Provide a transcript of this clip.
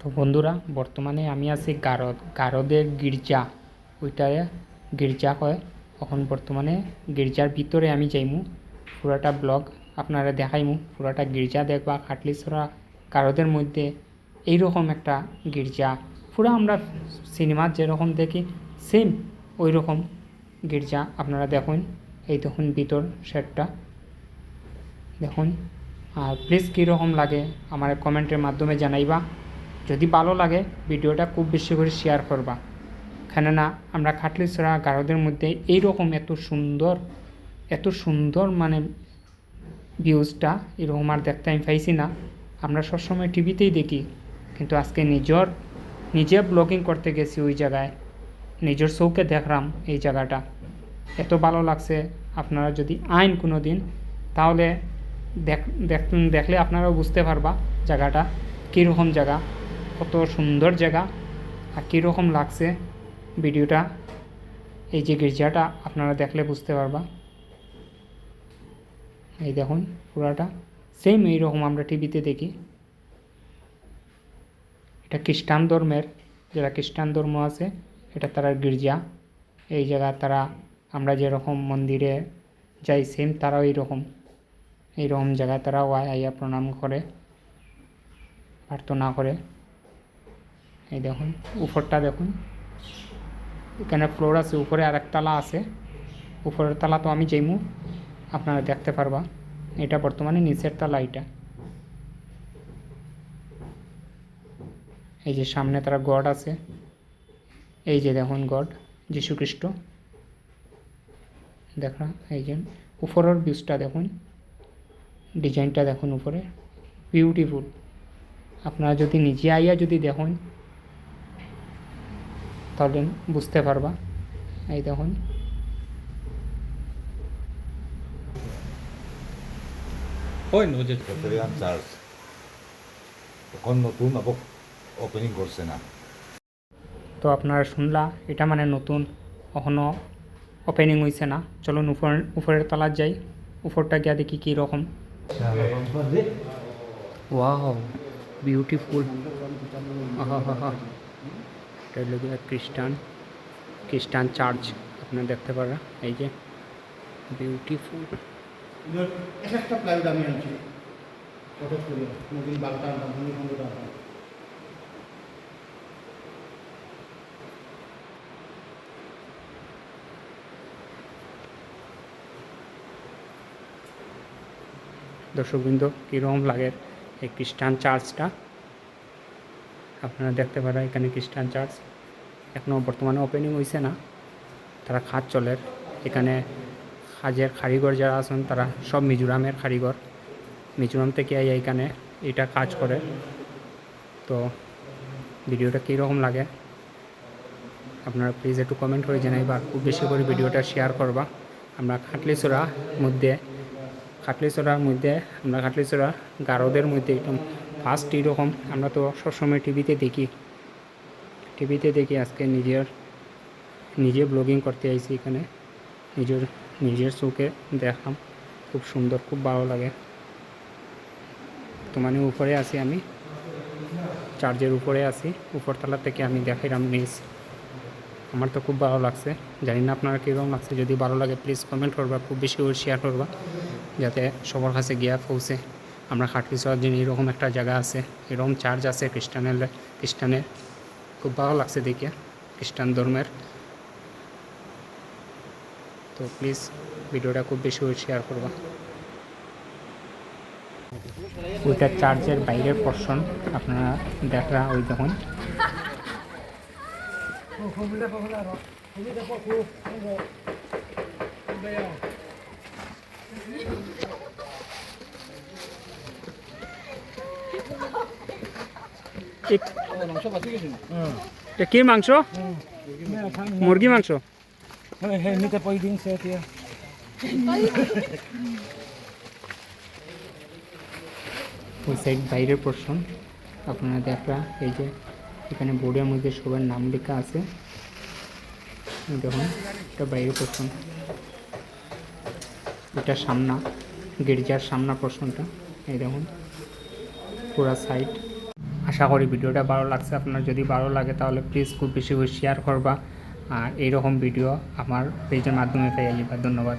তো বন্ধুরা, বর্তমানে আমি আছি গারদ গারদের গির্জা। ওইটারে গির্জা কয় এখন বর্তমানে গির্জার ভিতরে আমি যাইমু। পুরাটা ব্লগ আপনারা দেখাইমু। পুরাটা গির্জা দেখবা খাটলিছড়া গারদের মধ্যে এইরকম একটা গির্জা। পুরো আমরা সিনেমার যেরকম দেখি সেম ওই রকম গির্জা আপনারা দেখুন। এই দেখুন ভিতর সেটটা দেখুন। আর প্লিজ কীরকম লাগে আমার কমেন্টের মাধ্যমে জানাইবা। যদি ভালো লাগে, ভিডিওটা খুব বেশি করে শেয়ার করবা। কেননা, আমরা খাটলি খাটলিছড়া গারদের মধ্যে এইরকম এত সুন্দর এত সুন্দর মানে ভিউজটা এরকম আর দেখতে আমি পাইছি না। আমরা সবসময় টিভিতেই দেখি, কিন্তু আজকে নিজের, নিজে ব্লগিং করতে গেছি ওই জায়গায়। নিজের চৌকে দেখলাম এই জায়গাটা। এত ভালো লাগছে, আপনারা যদি আইন কোনো দিন তাহলে দেখলে আপনারাও বুঝতে পারবা জায়গাটা কীরকম জায়গা, কত সুন্দর জায়গা আর কীরকম লাগছে ভিডিওটা। এই যে গির্জাটা আপনারা দেখলে বুঝতে পারবা। এই দেখুন পুরাটা সেম এইরকম আমরা টিভিতে দেখি। এটা খ্রিস্টান ধর্মের, যারা খ্রিস্টান ধর্ম আছে, এটা তারা গির্জা। এই জায়গা তারা, আমরা যেরকম মন্দিরে যাই সেম তারাও এইরকম। এইরকম জায়গায় তারাও আয় আইয়া প্রণাম করে, প্রার্থনা করে। এই দেখুন, উপরটা দেখুন। এখানে ফ্লোর আছে, উপরে আর তালা আছে। উপরের তালা তো আমি যাইমু আপনারা দেখতে পারবা। এটা বর্তমানে নিচের তালা এটা। এই যে সামনে তারা গড আছে। এই যে দেখুন গড যীশু খ্রিস্ট দেখা এই যে উপরের ভিউজটা দেখুন। ডিজাইনটা দেখুন উপরে। বিউটিফুল আপনারা যদি নিজে আইয়া যদি দেখুন তাহলে বুঝতে পারবা। এই দেখুন। চার্চ এখন নতুন ওপেনিং করছে না। তো আপনারা শুনলা এটা মানে নতুন এখনও ওপেনিং হয়েছে না। চলুন উপর উপরের তলার যাই। উপরটা গিয়া দেখি কী রকম। হা হা এটা হলো গিয়ে খ্রিস্টান খ্রিস্টান চার্চ আপনারা দেখতে পারা এই যে বিউটিফুল একটা প্লাইউড আমি আনছি। ফটো দর্শকবৃন্দ কীরকম লাগে এই খ্রিস্টান চার্চটা? আপনারা দেখতে পারেন এখানে খ্রিস্টান চার্চ। এখনও বর্তমানে ওপেনিং হয়েছে না। তারা কাজ চলের এখানে কাজের কারিগর যারা আছেন, তারা সব মিজোরামের কারিগর মিজোরাম থেকে আইয়া এখানে এটা কাজ করে। তো ভিডিওটা কীরকম লাগে? আপনারা প্লিজ একটু কমেন্ট করে জানাইবা। খুব বেশি করে ভিডিওটা শেয়ার করবা। আমরা খাটলিচড়া মধ্যে খাটলিচড়ার মধ্যে আমরা খাটলিচড়া গারদের মধ্যে একদম ফার্স্ট এরকম আমরা তো সবসময় টিভিতে দেখি। টিভিতে দেখি আজকে নিজের, নিজে ব্লগিং করতে আইছি এখানে। নিজের নিজের চোখে দেখলাম খুব সুন্দর, খুব ভালো লাগে। তো মানে উপরে আছি আমি। চার্জের উপরে আছি। উপরতলা থেকে আমি দেখাইলাম নিজ আমার তো খুব ভালো লাগছে। জানি না আপনারা কীরকম লাগছে। যদি ভালো লাগে প্লিজ কমেন্ট করবা। খুব বেশি করে শেয়ার করবা। যাতে সবার কাছে গিয়া পৌঁছে। আমরা খাটকি চলার জন্য এরকম একটা জায়গা আছে, এরকম চার্চ আছে খ্রিস্টানের খ্রিস্টানের। খুব ভালো লাগছে দেখে, খ্রিস্টান ধর্মের। তো প্লিজ ভিডিওটা খুব বেশি শেয়ার করবা। ওইটা চার্চের বাইরের পোর্শন আপনারা দেখরা ওই দেখুন। কি মাংস? মুরগি মাংস? নিতে সে এতিয়া ওই সাইড বাইরের পোর্শন আপনারা দেখরা, এই যে এখানে বোর্ডের মধ্যে সবার নাম লেখা আছে। দেখুন, এটা বাইরের পোর্শন এটা সামনা, গির্জার সামনা পোর্শনটা, এই দেখুন, পুরা সাইড আশা করি ভিডিওটা ভালো লাগছে। আপনার যদি ভালো লাগে তাহলে প্লিজ খুব বেশি করে শেয়ার করবা। আর এইরকম ভিডিও আমার পেজের মাধ্যমে পেয়ে যাবা। ধন্যবাদ।